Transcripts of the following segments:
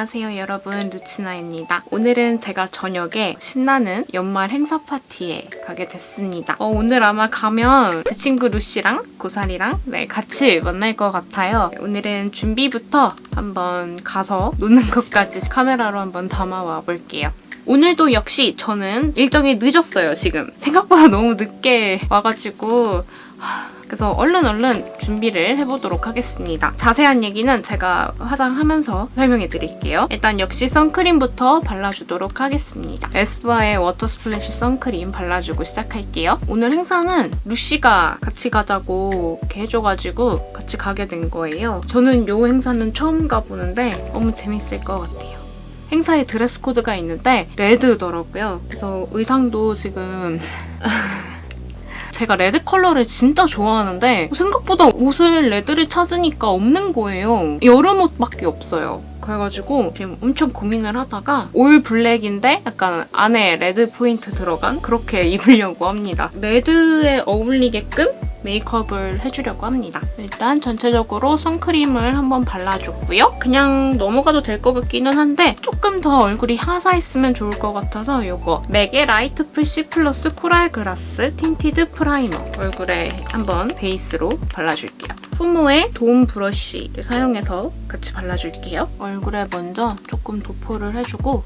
안녕하세요 여러분. 누치나입니다. 오늘은 제가 저녁에 신나는 연말 행사 파티에 가게 됐습니다. 어, 오늘 아마 가면 제 친구 루시랑 고사리랑 네, 같이 만날 것 같아요. 오늘은 준비부터 한번 가서 노는 것까지 카메라로 한번 담아와 볼게요. 오늘도 역시 저는 일정이 늦었어요 지금. 생각보다 너무 늦게 와가지고 그래서 얼른 얼른 준비를 해보도록 하겠습니다. 자세한 얘기는 제가 화장하면서 설명해 드릴게요. 일단 역시 선크림부터 발라주도록 하겠습니다. 에스쁘아의 워터 스플래시 선크림 발라주고 시작할게요. 오늘 행사는 루시가 같이 가자고 이렇게 해줘가지고 같이 가게 된 거예요. 저는 이 행사는 처음 가보는데 너무 재밌을 것 같아요. 행사에 드레스 코드가 있는데 레드더라고요. 그래서 의상도 지금 제가 레드 컬러를 진짜 좋아하는데 생각보다 옷을 레드를 찾으니까 없는 거예요. 여름 옷밖에 없어요. 그래가지고 지금 엄청 고민을 하다가 올 블랙인데 약간 안에 레드 포인트 들어간 그렇게 입으려고 합니다. 레드에 어울리게끔 메이크업을 해주려고 합니다. 일단 전체적으로 선크림을 한번 발라줬고요. 그냥 넘어가도 될 것 같기는 한데 조금 더 얼굴이 화사했으면 좋을 것 같아서 이거 맥의 라이트 프시 플러스 코랄 글라스 틴티드 프라이머 얼굴에 한번 베이스로 발라줄게요. 푸모의 돔 브러쉬를 사용해서 같이 발라줄게요. 얼굴에 먼저 조금 도포를 해주고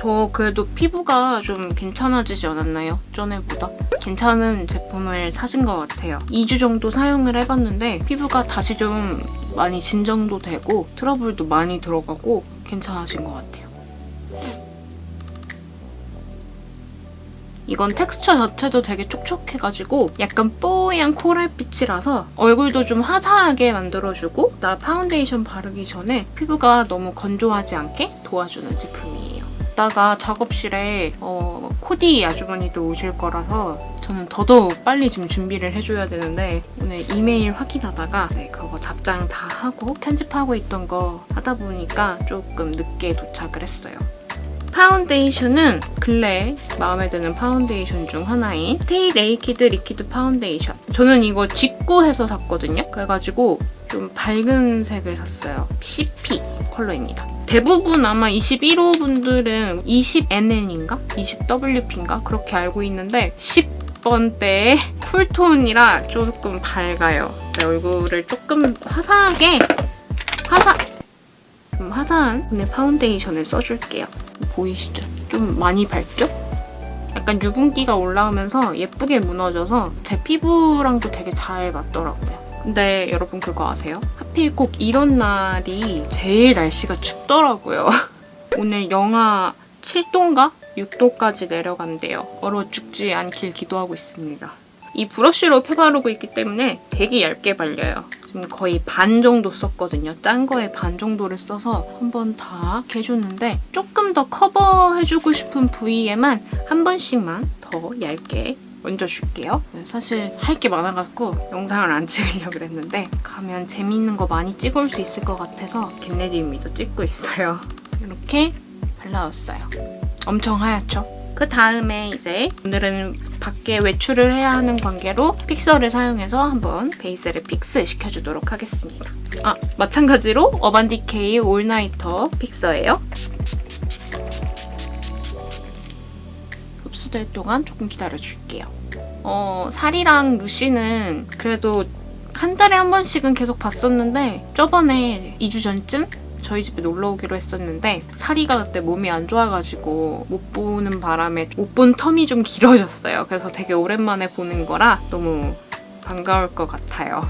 저 그래도 피부가 좀 괜찮아지지 않았나요? 전에보다? 괜찮은 제품을 사신 것 같아요. 2주 정도 사용을 해봤는데 피부가 다시 좀 많이 진정도 되고 트러블도 많이 들어가고 괜찮아진 것 같아요. 이건 텍스처 자체도 되게 촉촉해가지고 약간 뽀얀 코랄빛이라서 얼굴도 좀 화사하게 만들어주고 나 파운데이션 바르기 전에 피부가 너무 건조하지 않게 도와주는 제품이에요. 이따가 작업실에 어, 코디 아주머니도 오실 거라서 저는 더더욱 빨리 지금 준비를 해줘야 되는데 오늘 이메일 확인하다가 네, 그거 답장 다 하고 편집하고 있던 거 하다 보니까 조금 늦게 도착을 했어요. 파운데이션은 근래 마음에 드는 파운데이션 중 하나인 스테이 네이키드 리퀴드 파운데이션. 저는 이거 직구해서 샀거든요. 그래가지고 좀 밝은 색을 샀어요. CP 컬러입니다. 대부분 아마 21호 분들은 20NN인가? 20WP인가? 그렇게 알고 있는데 10번대의 쿨톤이라 조금 밝아요. 내 얼굴을 조금 화사하게 화사 좀 화사한 오늘 파운데이션을 써줄게요. 보이시죠? 좀 많이 밝죠? 약간 유분기가 올라오면서 예쁘게 무너져서 제 피부랑도 되게 잘 맞더라고요. 근데 여러분 그거 아세요? 하필 꼭 이런 날이 제일 날씨가 춥더라고요. 오늘 영하 7도인가? 6도까지 내려간대요. 얼어 죽지 않길 기도하고 있습니다. 이 브러쉬로 펴바르고 있기 때문에 되게 얇게 발려요. 지금 거의 반 정도 썼거든요. 짠 거에 반 정도를 써서 한번 다 해줬는데 조금 더 커버해주고 싶은 부위에만 한 번씩만 더 얇게 얹어줄게요. 사실 할 게 많아갖고 영상을 안 찍으려고 그랬는데 가면 재미있는 거 많이 찍을 수 있을 것 같아서 겟레디입니다. 찍고 있어요. 이렇게 발라왔어요. 엄청 하얗죠? 그 다음에 이제 오늘은 밖에 외출을 해야 하는 관계로 픽서를 사용해서 한번 베이스를 픽스 시켜주도록 하겠습니다. 아, 마찬가지로 어반디케이 올나이터 픽서예요. 흡수될 동안 조금 기다려줄게요. 어, 살이랑 루시는 그래도 한 달에 한 번씩은 계속 봤었는데 저번에 2주 전쯤 저희 집에 놀러 오기로 했었는데 사리가 그때 몸이 안 좋아가지고 못 보는 바람에 못 본 텀이 좀 길어졌어요. 그래서 되게 오랜만에 보는 거라 너무 반가울 것 같아요.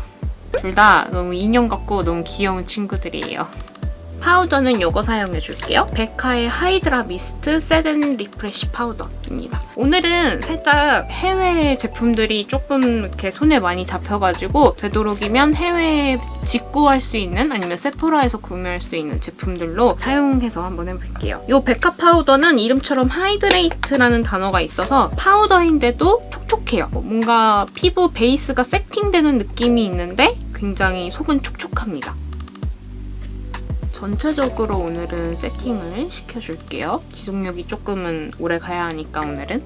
둘 다 너무 인형 같고 너무 귀여운 친구들이에요. 파우더는 이거 사용해줄게요. 베카의 하이드라 미스트 세덴 리프레쉬 파우더입니다. 오늘은 살짝 해외 제품들이 조금 이렇게 손에 많이 잡혀가지고 되도록이면 해외에 직구할 수 있는 아니면 세포라에서 구매할 수 있는 제품들로 사용해서 한번 해볼게요. 이 베카 파우더는 이름처럼 하이드레이트라는 단어가 있어서 파우더인데도 촉촉해요. 뭔가 피부 베이스가 세팅되는 느낌이 있는데 굉장히 속은 촉촉합니다. 전체적으로 오늘은 세팅을 시켜줄게요. 지속력이 조금은 오래 가야 하니까 오늘은.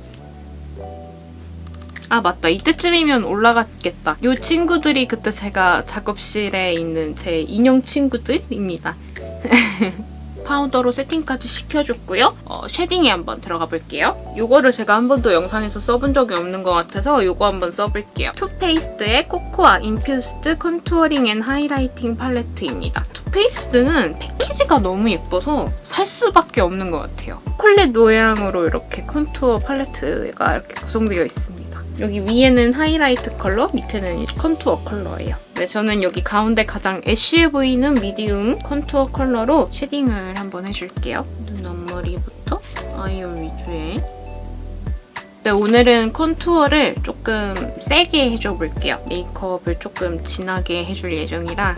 아 맞다 이때쯤이면 올라갔겠다. 이 친구들이 그때 제가 작업실에 있는 제 인형 친구들입니다. 파우더로 세팅까지 시켜줬고요. 어, 쉐딩에 한번 들어가 볼게요. 이거를 제가 한 번도 영상에서 써본 적이 없는 것 같아서 이거 한번 써볼게요. 투페이스트의 코코아 인퓨스드 컨투어링 앤 하이라이팅 팔레트입니다. 투페이스트는 패키지가 너무 예뻐서 살 수밖에 없는 것 같아요. 초콜릿 모양으로 이렇게 컨투어 팔레트가 이렇게 구성되어 있습니다. 여기 위에는 하이라이트 컬러, 밑에는 컨투어 컬러예요. 네, 저는 여기 가운데 가장 애쉬해 보이는 미디움 컨투어 컬러로 쉐딩을 한번 해줄게요. 눈 앞머리부터 아이올 위주에. 네, 오늘은 컨투어를 조금 세게 해줘 볼게요. 메이크업을 조금 진하게 해줄 예정이라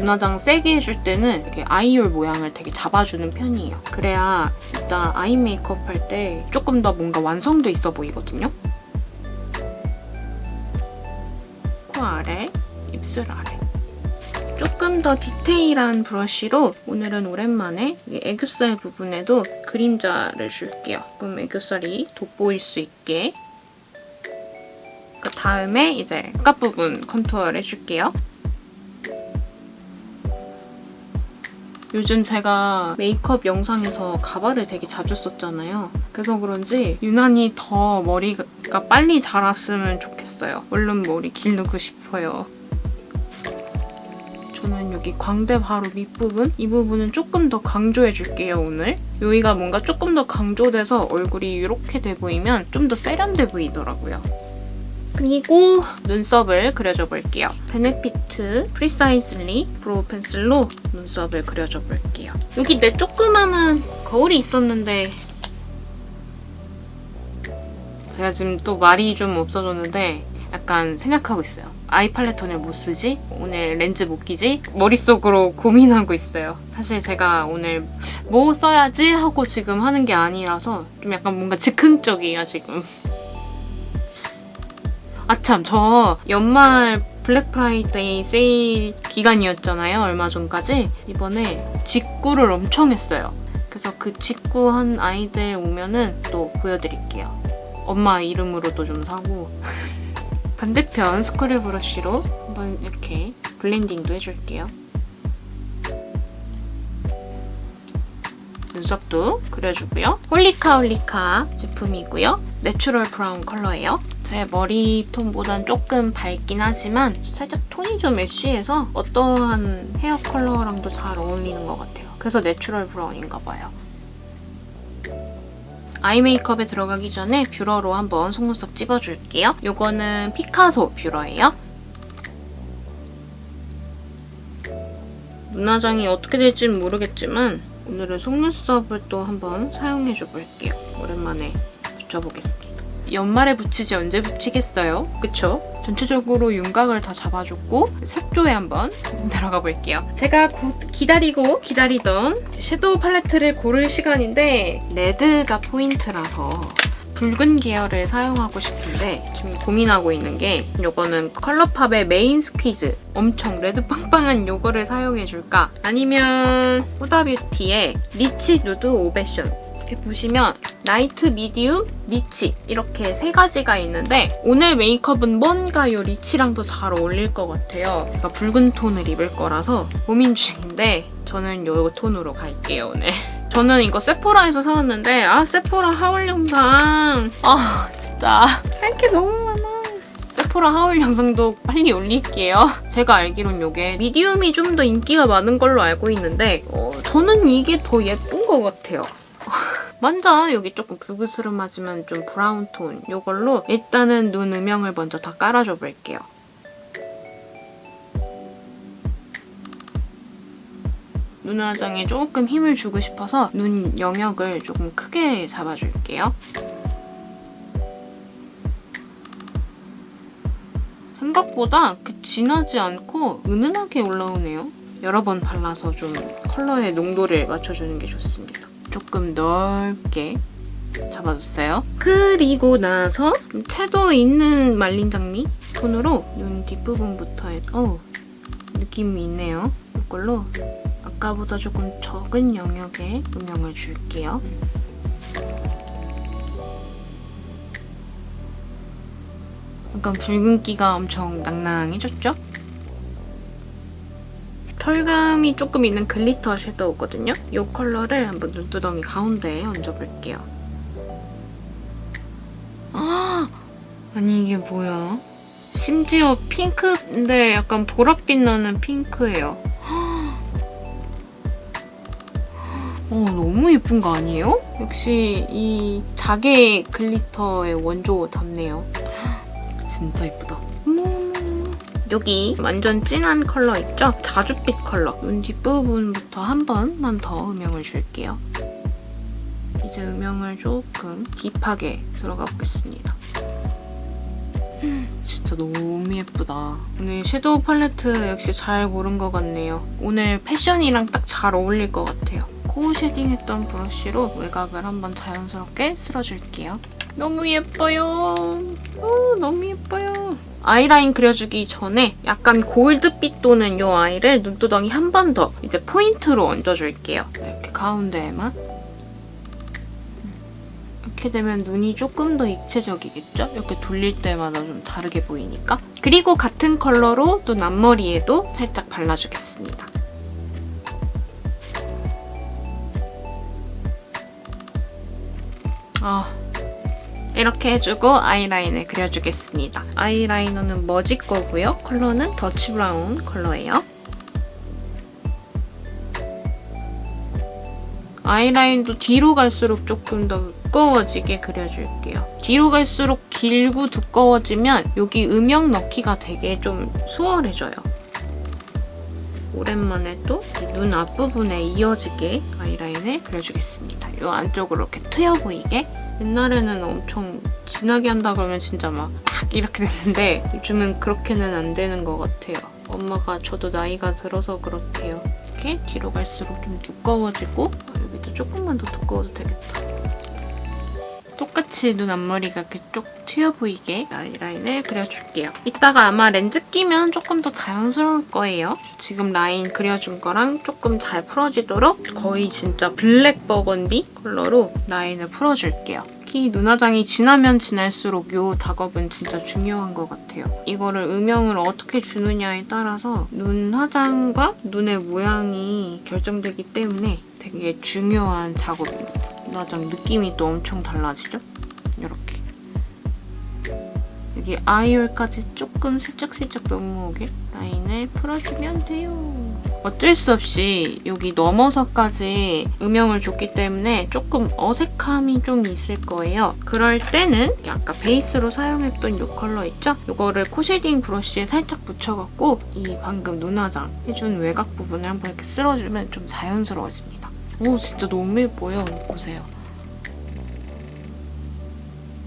눈화장 세게 해줄 때는 이렇게 아이올 모양을 되게 잡아주는 편이에요. 그래야 일단 아이 메이크업 할 때 조금 더 뭔가 완성도 있어 보이거든요. 코 아래, 입술 아래. 조금 더 디테일한 브러쉬로 오늘은 오랜만에 이 애교살 부분에도 그림자를 줄게요. 그럼 애교살이 돋보일 수 있게. 그 다음에 이제 바깥 부분 컨투어를 해줄게요. 요즘 제가 메이크업 영상에서 가발을 되게 자주 썼잖아요. 그래서 그런지 유난히 더 머리가 빨리 자랐으면 좋겠어요. 얼른 머리 기르고 싶어요. 저는 여기 광대 바로 밑부분? 이 부분은 조금 더 강조해줄게요, 오늘. 여기가 뭔가 조금 더 강조돼서 얼굴이 이렇게 돼 보이면 좀 더 세련돼 보이더라고요. 그리고 눈썹을 그려줘 볼게요. 베네피트 프리사이즐리 브로우 펜슬로 눈썹을 그려줘 볼게요. 여기 내 조그마한 거울이 있었는데 제가 지금 또 말이 좀 없어졌는데 약간 생각하고 있어요. 아이 팔레톤을 못 쓰지? 오늘 렌즈 못 끼지? 머릿속으로 고민하고 있어요. 사실 제가 오늘 뭐 써야지 하고 지금 하는 게 아니라서 좀 약간 뭔가 즉흥적이에요, 지금. 아참 저 연말 블랙 프라이데이 세일 기간이었잖아요 얼마 전까지. 이번에 직구를 엄청 했어요. 그래서 그 직구 한 아이들 오면은 또 보여드릴게요. 엄마 이름으로도 좀 사고. 반대편 스크류 브러쉬로 한번 이렇게 블렌딩도 해줄게요. 눈썹도 그려주고요. 홀리카 홀리카 제품이고요. 내추럴 브라운 컬러예요 제 머리톤보단 조금 밝긴 하지만 살짝 톤이 좀 애쉬해서 어떠한 헤어 컬러랑도 잘 어울리는 것 같아요. 그래서 내추럴 브라운인가 봐요. 아이 메이크업에 들어가기 전에 뷰러로 한번 속눈썹 찝어줄게요. 이거는 피카소 뷰러예요. 눈화장이 어떻게 될지는 모르겠지만 오늘은 속눈썹을 또 한번 사용해줘 볼게요. 오랜만에 붙여보겠습니다. 연말에 붙이지 언제 붙이겠어요? 그쵸? 전체적으로 윤곽을 다 잡아줬고 색조에 한번 들어가 볼게요. 제가 곧 기다리고 기다리던 섀도우 팔레트를 고를 시간인데 레드가 포인트라서 붉은 계열을 사용하고 싶은데 지금 고민하고 있는 게 이거는 컬러팝의 메인 스퀴즈 엄청 레드 빵빵한 이거를 사용해줄까? 아니면 후다뷰티의 리치 누드 오베션 이렇게 보시면 라이트, 미디움, 리치 이렇게 세 가지가 있는데 오늘 메이크업은 뭔가 이 리치랑 더 잘 어울릴 것 같아요. 제가 붉은 톤을 입을 거라서 고민 중인데 저는 이 톤으로 갈게요 오늘. 저는 이거 세포라에서 사왔는데 아 세포라 하울 영상 아 진짜 할 게 너무 많아. 세포라 하울 영상도 빨리 올릴게요. 제가 알기론 이게 미디움이 좀 더 인기가 많은 걸로 알고 있는데 어, 저는 이게 더 예쁜 것 같아요. 먼저 여기 조금 붉은스름하지만 좀 브라운 톤 이걸로 일단은 눈 음영을 먼저 다 깔아줘 볼게요. 눈 화장에 조금 힘을 주고 싶어서 눈 영역을 조금 크게 잡아줄게요. 생각보다 진하지 않고 은은하게 올라오네요. 여러 번 발라서 좀 컬러의 농도를 맞춰주는 게 좋습니다. 조금 넓게 잡아줬어요. 그리고 나서 좀 채도 있는 말린 장미 톤으로 눈 뒷부분부터 해, 어 느낌이 있네요. 이걸로 아까보다 조금 적은 영역에 음영을 줄게요. 약간 붉은기가 엄청 낭낭해졌죠? 털감이 조금 있는 글리터 섀도우거든요. 이 컬러를 한번 눈두덩이 가운데에 얹어볼게요. 아, 아니 이게 뭐야? 심지어 핑크인데 약간 보랏빛 나는 핑크예요. 어, 너무 예쁜 거 아니에요? 역시 이 자개 글리터의 원조 답네요. 진짜 예쁘다. 음, 여기 완전 진한 컬러 있죠? 자줏빛 컬러. 눈 뒷부분부터 한 번만 더 음영을 줄게요. 이제 음영을 조금 딥하게 들어가 보겠습니다. 진짜 너무 예쁘다. 오늘 섀도우 팔레트 역시 잘 고른 것 같네요. 오늘 패션이랑 딱 잘 어울릴 것 같아요. 코어 쉐딩했던 브러쉬로 외곽을 한번 자연스럽게 쓸어줄게요. 너무 예뻐요. 오, 너무 예뻐요. 아이라인 그려주기 전에 약간 골드빛 도는 이 아이를 눈두덩이 한 번 더 이제 포인트로 얹어줄게요. 이렇게 가운데에만. 이렇게 되면 눈이 조금 더 입체적이겠죠? 이렇게 돌릴 때마다 좀 다르게 보이니까. 그리고 같은 컬러로 눈 앞머리에도 살짝 발라주겠습니다. 아, 이렇게 해주고 아이라인을 그려주겠습니다. 아이라이너는 머지 거고요. 컬러는 더치 브라운 컬러예요. 아이라인도 뒤로 갈수록 조금 더 두꺼워지게 그려줄게요. 뒤로 갈수록 길고 두꺼워지면 여기 음영 넣기가 되게 좀 수월해져요. 오랜만에 또 눈 앞부분에 이어지게 아이라인을 그려주겠습니다. 이 안쪽으로 이렇게 트여 보이게 옛날에는 엄청 진하게 한다 그러면 진짜 막, 막 이렇게 됐는데 요즘은 그렇게는 안 되는 것 같아요. 엄마가 저도 나이가 들어서 그렇대요. 이렇게 뒤로 갈수록 좀 두꺼워지고 아, 여기도 조금만 더 두꺼워도 되겠다. 똑같이 눈 앞머리가 이렇게 쭉 튀어 보이게 아이라인을 그려줄게요. 이따가 아마 렌즈 끼면 조금 더 자연스러울 거예요. 지금 라인 그려준 거랑 조금 잘 풀어지도록 거의 진짜 블랙 버건디 컬러로 라인을 풀어줄게요. 특히 눈화장이 진하면 진할수록 이 작업은 진짜 중요한 것 같아요. 이거를 음영을 어떻게 주느냐에 따라서 눈 화장과 눈의 모양이 결정되기 때문에 되게 중요한 작업입니다. 눈화장 느낌이 또 엄청 달라지죠? 여기 아이홀까지 조금 슬쩍슬쩍 넘어오게 라인을 풀어주면 돼요. 어쩔 수 없이 여기 넘어서까지 음영을 줬기 때문에 조금 어색함이 좀 있을 거예요. 그럴 때는 아까 베이스로 사용했던 이 컬러 있죠? 이거를 코 쉐딩 브러쉬에 살짝 묻혀갖고 이 방금 눈화장 해준 외곽 부분을 한번 이렇게 쓸어주면 좀 자연스러워집니다. 오 진짜 너무 예뻐요. 보세요.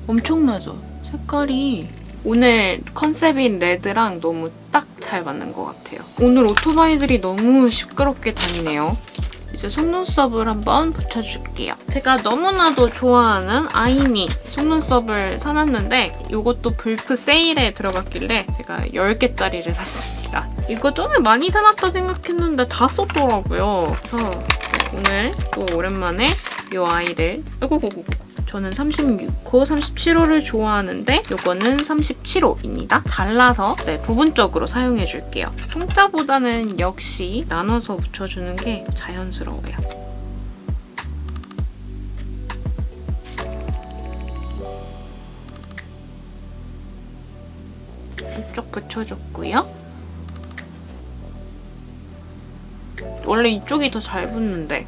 엄청나죠? 색깔이 오늘 컨셉인 레드랑 너무 딱 잘 맞는 것 같아요. 오늘 오토바이들이 너무 시끄럽게 다니네요. 이제 속눈썹을 한번 붙여줄게요. 제가 너무나도 좋아하는 아이미 속눈썹을 사놨는데 이것도 불프 세일에 들어갔길래 제가 10개짜리를 샀습니다. 이거 전에 많이 사놨다 생각했는데 다 썼더라고요. 그래서 오늘 또 오랜만에 이 아이를 아이고 고고 저는 36호, 37호를 좋아하는데 이거는 37호입니다. 잘라서 네, 부분적으로 사용해줄게요. 통짜보다는 역시 나눠서 붙여주는 게 자연스러워요. 이쪽 붙여줬고요. 원래 이쪽이 더 잘 붙는데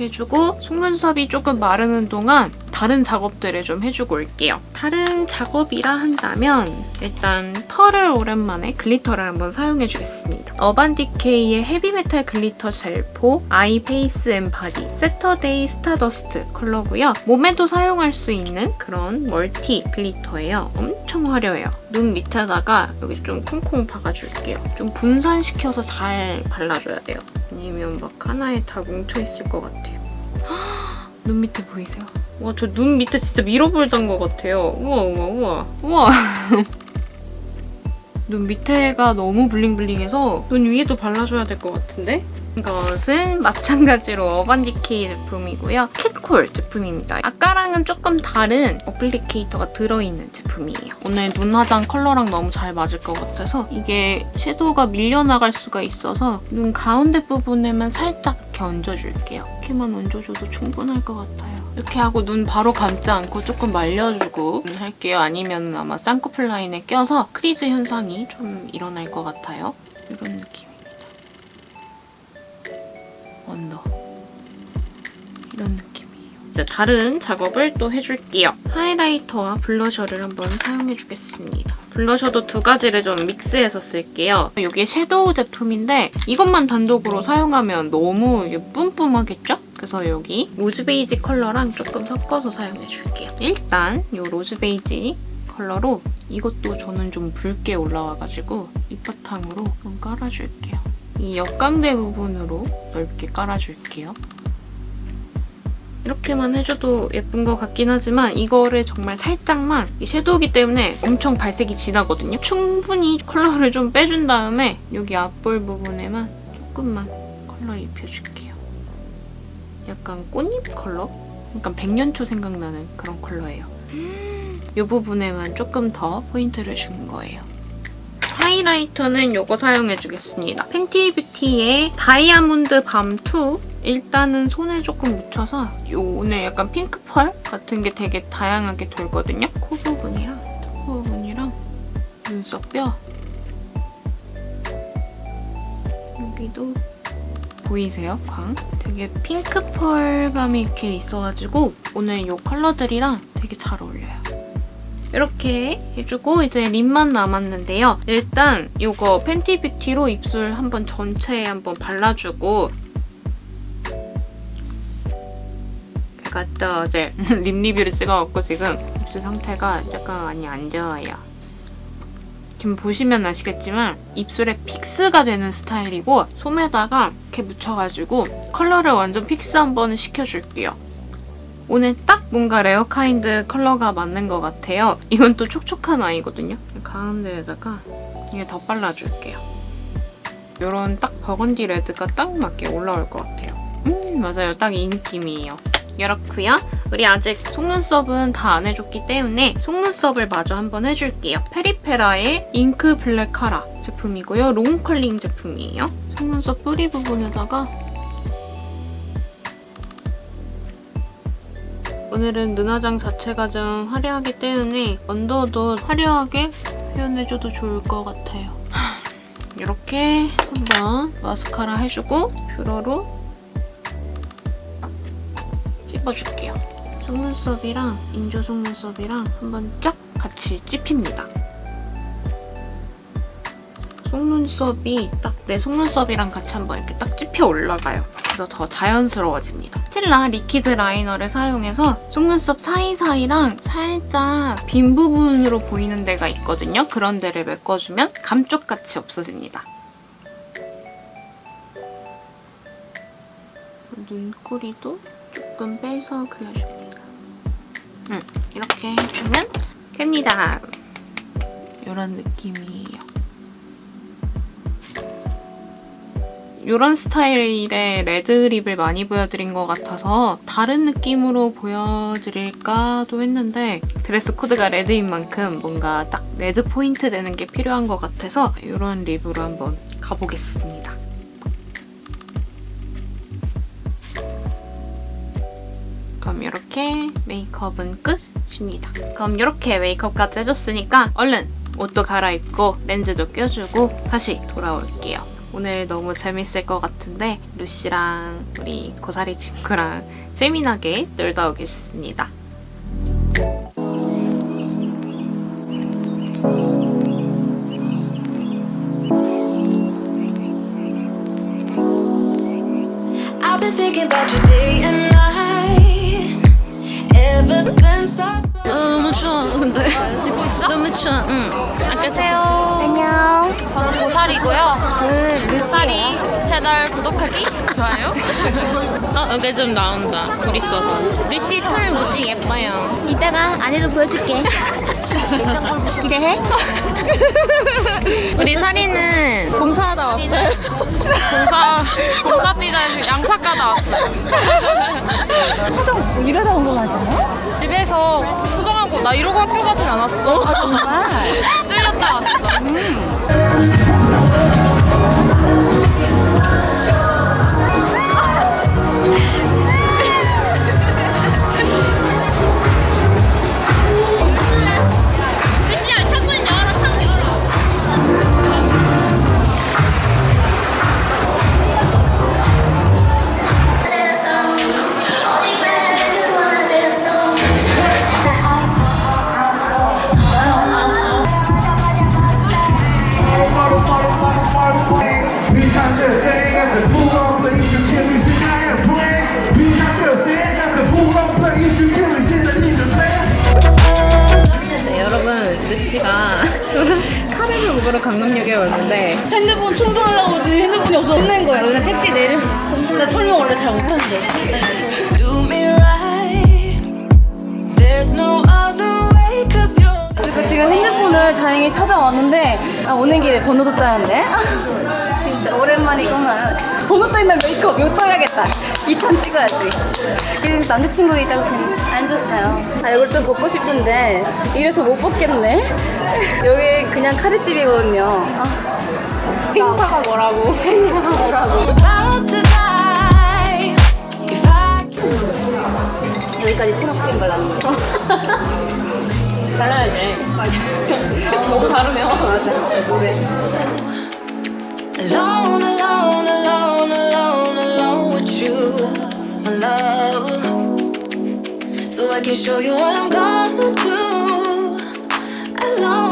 해주고 속눈썹이 조금 마르는 동안 다른 작업들을 좀 해주고 올게요. 다른 작업이라 한다면 일단 펄을 오랜만에 글리터를 한번 사용해주겠습니다. 어반디케이의 헤비메탈 글리터 젤포 아이 페이스 앤 바디 세터데이 스타더스트 컬러고요. 몸에도 사용할 수 있는 그런 멀티 글리터예요. 엄청 화려해요. 눈 밑에다가 여기 좀 콩콩 박아줄게요. 좀 분산시켜서 잘 발라줘야 돼요. 아니면 막 하나에 다 뭉쳐있을 것 같아요. 눈 밑에 보이세요? 와, 저 눈 밑에 진짜 밀어볼던 것 같아요. 우와, 우와, 우와. 우와. 눈 밑에가 너무 블링블링해서 눈 위에도 발라줘야 될 것 같은데? 이것은 마찬가지로 어반디케이 제품이고요. 캣콜 제품입니다. 아까랑은 조금 다른 어플리케이터가 들어있는 제품이에요. 오늘 눈 화장 컬러랑 너무 잘 맞을 것 같아서 이게 섀도우가 밀려나갈 수가 있어서 눈 가운데 부분에만 살짝 이렇게 얹어줄게요. 이렇게만 얹어줘도 충분할 것 같아요. 이렇게 하고 눈 바로 감지 않고 조금 말려주고 할게요. 아니면 아마 쌍꺼풀 라인에 껴서 크리즈 현상이 좀 일어날 것 같아요. 이런 느낌 언더. 이런 느낌이에요. 이제 다른 작업을 또 해줄게요. 하이라이터와 블러셔를 한번 사용해주겠습니다. 블러셔도 두 가지를 좀 믹스해서 쓸게요. 이게 섀도우 제품인데 이것만 단독으로 사용하면 너무 뿜뿜하겠죠? 그래서 여기 로즈 베이지 컬러랑 조금 섞어서 사용해줄게요. 일단 이 로즈 베이지 컬러로 이것도 저는 좀 붉게 올라와가지고 밑바탕으로 좀 깔아줄게요. 이 역광대 부분으로 넓게 깔아줄게요. 이렇게만 해줘도 예쁜 것 같긴 하지만 이거를 정말 살짝만 이 섀도우기 때문에 엄청 발색이 진하거든요. 충분히 컬러를 좀 빼준 다음에 여기 앞볼 부분에만 조금만 컬러 입혀줄게요. 약간 꽃잎 컬러? 약간 백년초 생각나는 그런 컬러예요. 이 부분에만 조금 더 포인트를 준 거예요. 하이라이터는 이거 사용해주겠습니다. 팬티 뷰티의 다이아몬드 밤2 일단은 손에 조금 묻혀서 요 오늘 약간 핑크 펄 같은 게 되게 다양하게 돌거든요. 코 부분이랑 코 부분이랑 눈썹 뼈 여기도 보이세요? 광? 되게 핑크 펄감이 이렇게 있어가지고 오늘 이 컬러들이랑 되게 잘 어울려요. 이렇게 해주고 이제 립만 남았는데요. 일단 이거 팬티 뷰티로 입술 한번 전체에 한번 발라주고 제가 또 어제 립 리뷰를 찍어갖고 지금 입술 상태가 약간 많이 안 좋아요. 지금 보시면 아시겠지만 입술에 픽스가 되는 스타일이고 솜에다가 이렇게 묻혀가지고 컬러를 완전 픽스 한번 시켜줄게요. 오늘 딱 뭔가 레어카인드 컬러가 맞는 것 같아요. 이건 또 촉촉한 아이거든요. 가운데에다가 이게 더 발라줄게요. 이런 딱 버건디 레드가 딱 맞게 올라올 것 같아요. 음 맞아요. 딱 이 느낌이에요. 이렇고요. 우리 아직 속눈썹은 다 안 해줬기 때문에 속눈썹을 마저 한번 해줄게요. 페리페라의 잉크 블랙 카라 제품이고요. 롱컬링 제품이에요. 속눈썹 뿌리 부분에다가 오늘은 눈화장 자체가 좀 화려하기 때문에 언더도 화려하게 표현해줘도 좋을 것 같아요. 이렇게 한번 마스카라 해주고 뷰러로 찝어줄게요. 속눈썹이랑 인조 속눈썹이랑 한번 쫙 같이 찝힙니다. 속눈썹이 딱 내 속눈썹이랑 같이 한번 이렇게 딱 찝혀 올라가요. 그래서 더 자연스러워집니다. 스틸라 리퀴드 라이너를 사용해서 속눈썹 사이사이랑 살짝 빈 부분으로 보이는 데가 있거든요. 그런 데를 메꿔주면 감쪽같이 없어집니다. 눈꼬리도 조금 빼서 그려줍니다. 음, 이렇게 해주면 됩니다. 이런 느낌이에요. 이런 스타일의 레드립을 많이 보여드린 것 같아서 다른 느낌으로 보여드릴까도 했는데 드레스 코드가 레드인 만큼 뭔가 딱 레드 포인트 되는 게 필요한 것 같아서 이런 립으로 한번 가보겠습니다. 그럼 이렇게 메이크업은 끝입니다. 그럼 이렇게 메이크업까지 해줬으니까 얼른 옷도 갈아입고 렌즈도 껴주고 다시 돌아올게요. 오늘 너무 재밌을 것 같은데 루시랑 우리 고사리 친구랑 재미나게 놀다 오겠습니다. 아, 너무 추워 근데 너무 추워 응 안녕하세요 안녕. 저는 보살이고요 저는 루시예요. 채널 구독하기 좋아요? 어 이게 좀 나온다. 글 있어서. 루시 털 뭐지? 예뻐요. 이따가 안에도 보여줄게. 기대해. 우리 사리는 봉사하다 왔어요. 봉사 봉사 뛰다. 양파 까다 왔어요. 하도 이러다 온 거 맞아요? 집에서 수정하고 나 이러고 학교 가진 않았어. 정말. 찔렸다 왔어平 설명 원래 잘 못하는데. do me right. There's no other way, cause you're. 그리고 지금 핸드폰을 다행히 찾아왔는데 아, 오는 길에 번호도 따는데 아, 진짜 오랜만이구만. 번호 따인 날 메이크업 이거 떠야겠다. 2탄 찍어야지. 그래서 남자친구 있다고 그냥 안 줬어요. 아 이걸 좀 벗고 싶은데 이래서 못 벗겠네? 여기 그냥 카레집이거든요. 아, 행사가 뭐라고? 행사가 뭐라고? About to 여기까지 토너 크림 발랐는 거 달라야지 너무 다르면 맞아 노래 Alone, alone, alone, alone, alone with you, my love. So I can show you what I'm gonna do. Alone.